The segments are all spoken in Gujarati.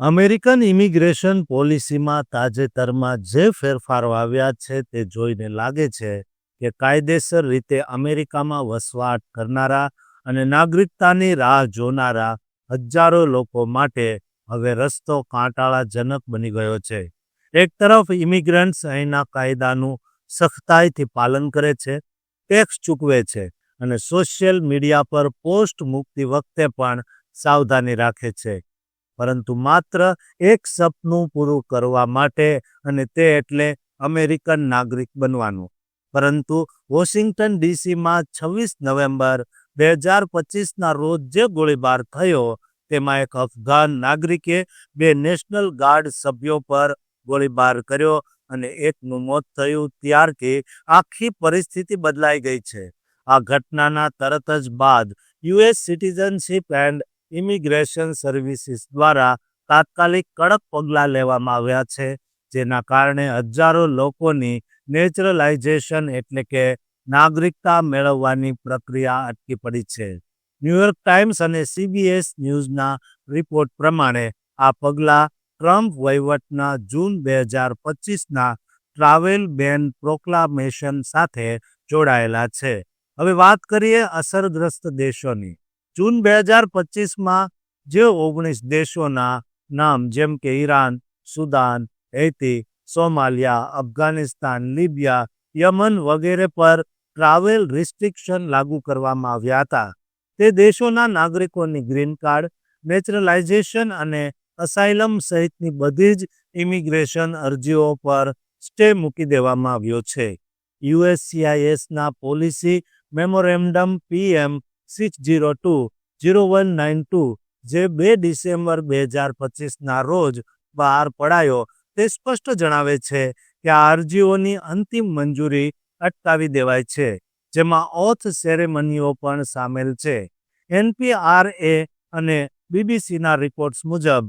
અમેરિકન ઇમિગ્રેશન પોલિસીમાં તાજેતરમાં જે ફેરફારો આવ્યા છે તે જોઈને લાગે છે કે કાયદેસર રીતે અમેરિકામાં વસવાટ કરનારા અને નાગરિકતાની રાહ જોનારા હજારો લોકો માટે હવે રસ્તો કાંટાળાજનક બની ગયો છે. એક તરફ ઇમિગ્રન્ટ્સ અહીંના કાયદાનું સખ્તાઈથી પાલન કરે છે, ટેક્સ ચૂકવે છે અને સોશિયલ મીડિયા પર પોસ્ટ મૂકતી વખતે પણ સાવધાની રાખે છે. પરંતુ માત્ર એક સપનું પૂરું કરવા માટે અને તે એટલે અમેરિકન નાગરિક બનવાનું. પરંતુ વોશિંગ્ટન ડીસીમાં છવ્વીસ નવેમ્બર બે હજાર પચીસના રોજ જે ગોળીબાર થયો, તેમાં એક અફઘાન નાગરિકે બે નેશનલ ગાર્ડ સભ્યો પર ગોળીબાર કર્યો અને એકનું મોત થયું ત્યારથી આખી પરિસ્થિતિ બદલાઈ ગઈ છે. આ ઘટનાના તરત જ બાદ US citizenship and immigration services દ્વારા તાત્કાલિક કડક પગલાં લેવામાં આવ્યા છે, જેના કારણે હજારો લોકોની નેચરલાઇઝેશન એટલે કે નાગરિકતા મેળવવાની પ્રક્રિયા અટકી પડી છે. ન્યૂયોર્ક ટાઈમ્સ અને સીબીએસ ન્યૂઝના રિપોર્ટ પ્રમાણે આ પગલાં ટ્રમ્પ વહીવટના જૂન બે હજાર પચીસના ટ્રાવેલ બેન પ્રોક્લામેશન સાથે જોડાયેલા છે. હવે વાત કરીએ અસરગ્રસ્ત દેશોની. જૂન બે હજાર પચીસમાં જે ઓગણીસ દેશોના નામ જેમ કે Iran, Sudan Haiti Somalia, Afghanistan, Libya, Yemen વગેરે પર ટ્રાવેલ રિસ્ટ્રિક્શન લાગુ કરવામાં આવ્યા હતા. તે દેશોના નાગરિકોની ગ્રીન કાર્ડ, નેચરલાઇઝેશન અને અસાઇલમ સહિતની બધી જ ઇમિગ્રેશન અરજીઓ પર સ્ટે મૂકી દેવામાં આવ્યો છે. યુએસસીઆઈએસના policy memorandum PM six zero two zero one nine two જે બે ડિસેમ્બર બે હજાર પચીસના રોજ બહાર પડાયો, તે સ્પષ્ટ જણાવે છે કે આ અરજીઓની અંતિમ મંજૂરી અટકાવી દેવાય છે, જેમાં ઓથ સેરેમનીઓ પણ સામેલ છે. એનપીઆરએ અને બીબીસીના રિપોર્ટ્સ મુજબ,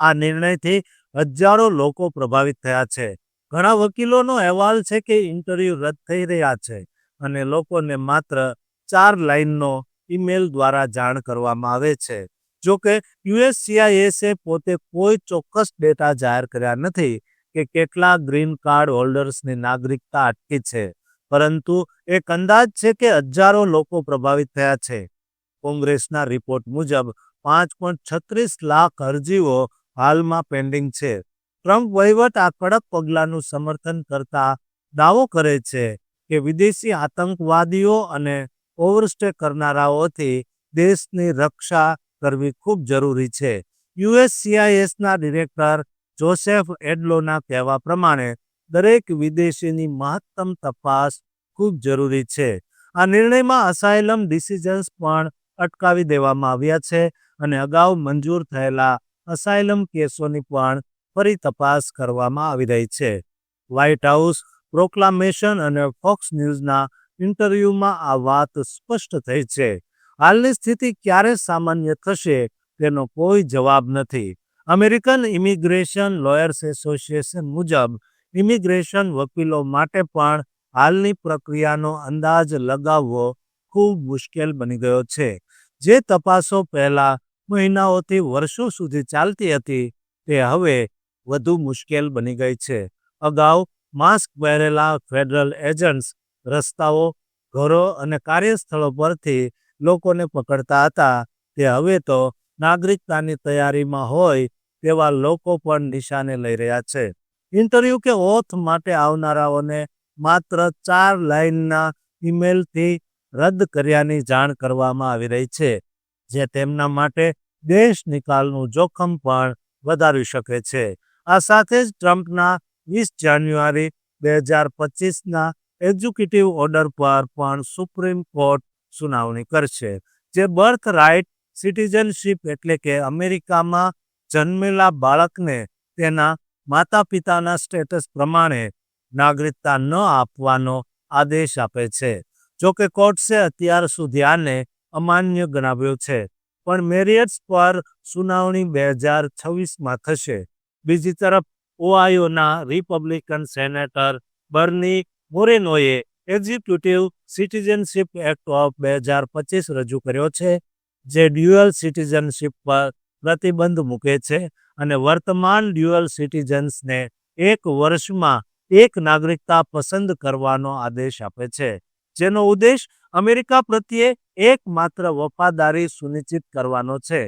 આ નિર્ણયથી હજારો લોકો પ્રભાવિત થયા છે. ઘણા વકીલોનો અહેવાલ છે કે ઇન્ટરવ્યૂ રદ થઈ રહ્યા છે અને લોકોને માત્ર ચાર લાઇનનો ઈમેલ દ્વારા જાણ કરવામાં આવે છે. જો કે યુએસસીઆઈએસે પોતે કોઈ ચોક્કસ ડેટા જાહેર કર્યા નથી કે કેટલા ગ્રીન કાર્ડ હોલ્ડર્સની નાગરિકતા અટકી છે. પરંતુ એક અંદાજ છે કે હજારો લોકો પ્રભાવિત થયા છે. કોંગ્રેસના રિપોર્ટ મુજબ, પાંચ પોઈન્ટ છત્રીસ લાખ અરજીઓ હાલમાં પેન્ડિંગ છે. ટ્રમ્પ વહીવટ આ કડક પગલાંનું સમર્થન કરતા દાવો કરે છે કે વિદેશી આતંકવાદીઓ અને ઓવરસ્ટે કરનારાઓથી દેશની રક્ષા કરવી ખૂબ જરૂરી છે. યુએસસીઆઈએસના ડિરેક્ટર જોસેફ એડલોના કહેવા પ્રમાણે, દરેક વિદેશીની મહત્તમ તપાસ ખૂબ જરૂરી છે. આ નિર્ણયમાં અસાયલમ ડિસિઝન્સ પણ અટકાવી દેવામાં આવ્યા છે અને અગાઉ મંજૂર થયેલા અસાયલમ કેસોની પણ ફરી તપાસ કરવામાં આવી રહી છે. વ્હાઇટ હાઉસ પ્રોક્લામેશન અને ફોક્સ ન્યૂઝના ઇન્ટરવ્યૂમાં આ વાત સ્પષ્ટ થઈ છે. હાલની સ્થિતિ ક્યારે સામાન્ય થશે તેનો કોઈ જવાબ નથી. અમેરિકન ઇમિગ્રેશન લોયર્સ એસોસિએશન મુજબ, ઇમિગ્રેશન વકીલો માટે પણ હાલની પ્રક્રિયાનો અંદાજ લગાવવો ખૂબ મુશ્કેલ બની ગયો છે. જે તપાસો પહેલા મહિનાઓથી વર્ષો સુધી ચાલતી હતી, તે હવે વધુ મુશ્કેલ બની ગઈ છે. અગાઉ માસ્ક પહેરેલા ફેડરલ એજન્ટ્સ રસ્તાઓ, ઘરો અને કાર્યસ્થળો પરથી લોકોને પકડતા હતા. તે હવે તો નાગરિકતાની તૈયારીમાં હોય તેવા લોકો પણ નિશાને લઈ રહ્યા છે. ઇન્ટરવ્યૂ કે ઓથ માટે આવનારાઓને માત્ર ચાર લાઇનના ઈમેલથી રદ કર્યાની જાણ કરવામાં આવી રહી છે, જે તેમના માટે દેશ નિકાલનું જોખમ પણ વધારી શકે છે. આ સાથે જ ટ્રમ્પના વીસ જાન્યુઆરી બે હજાર પચીસના એક્ઝિક્યુટિવ ઓર્ડર પર પણ સુપ્રીમ કોર્ટ સુનાવણી કરશે, જે બર્થ રાઇટ સિટીઝનશીપ એટલે કે અમેરિકામાં જન્મેલા બાળકને તેના માતા પિતાના સ્ટેટસ પ્રમાણે નાગરિકતા ન આપવાનો આદેશ આપે છે. જો કે કોર્ટ્સે અત્યાર સુધી આને અમાન્ય ગણાવ્યો છે, પણ મેરિયટ્સ પર સુનાવણી બે હજાર છવ્વીસમાં થશે. બીજી તરફ ઓઆઈઓના રિપબ્લિકન સેનેટર બર્ની મોરેનોએ એક્ઝિક્યુટિવ સિટીઝનશીપ એક્ટ ઓફ બે હજાર પચીસ રજૂ કર્યો છે, જે ડ્યુઅલ સિટીઝનશીપ પર પ્રતિબંધ મૂકે છે અને વર્તમાન ડ્યુઅલ સિટીઝન્સને એક વર્ષમાં એક નાગરિકતા પસંદ કરવાનો આદેશ આપે છે. જેનો ઉદ્દેશ અમેરિકા પ્રત્યે એકમાત્ર વફાદારી સુનિશ્ચિત કરવાનો છે.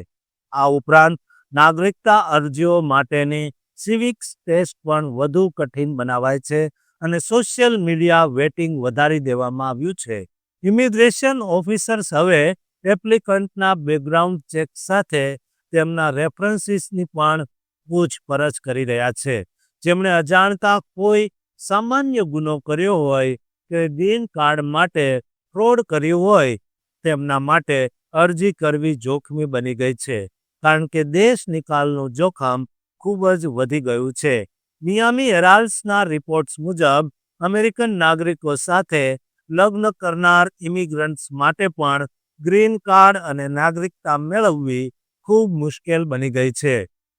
આ ઉપરાંત નાગરિકતા અરજીઓ માટેની સિવિક્સ ટેસ્ટ પણ વધુ કઠિન બનાવાય છે અને સોશિયલ મીડિયા વેટિંગ વધારી દેવામાં આવ્યું છે. ઇમિગ્રેશન ઓફિસર્સ હવે એપ્લિકન્ટના બેકગ્રાઉન્ડ ચેક સાથે તેમના રેફરન્સીસની પણ પૂછપરછ કરી રહ્યા છે. જેમણે અજાણતા કોઈ સામાન્ય ગુનો કર્યો હોય કે ગ્રીન કાર્ડ માટે ફ્રોડ કર્યું હોય તેમના માટે અરજી કરવી જોખમી બની ગઈ છે. કારણ કે દેશ નિકાલનું જોખમ ખૂબ જ વધી ગયું છે. મિયામી હેરાલ્ડ્સના રિપોર્ટ્સ મુજબ, અમેરિકન નાગરિકો સાથે લગ્ન કરનાર ઇમિગ્રન્ટ્સ માટે પણ ગ્રીન કાર્ડ અને નાગરિકતા મેળવવી ખૂબ મુશ્કેલ બની ગઈ છે.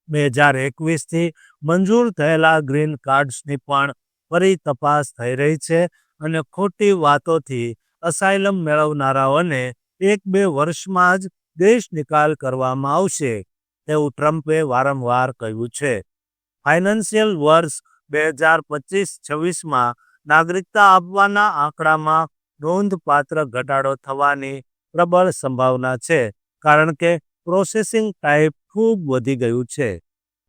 બે હજાર એકવીસથી મંજૂર થયેલા ગ્રીન કાર્ડ્સની પણ ફરી તપાસ થઈ રહી છે અને ખોટી વાતોથી અસાયલમ મેળવનારાઓને એક બે વર્ષમાં જ દેશ નિકાલ કરવામાં આવશે, તેવું ટ્રમ્પે વારંવાર કહ્યું છે. ફાઇનાન્શિયલ વર્ષ બે હજાર પચીસ છવ્વીસમાં નાગરિકતા આપવાના આંકડામાં નોંધપાત્ર ઘટાડો થવાની પ્રબળ સંભાવના છે, કારણ કે પ્રોસેસિંગ ટાઈપ ખૂબ વધી ગયું છે.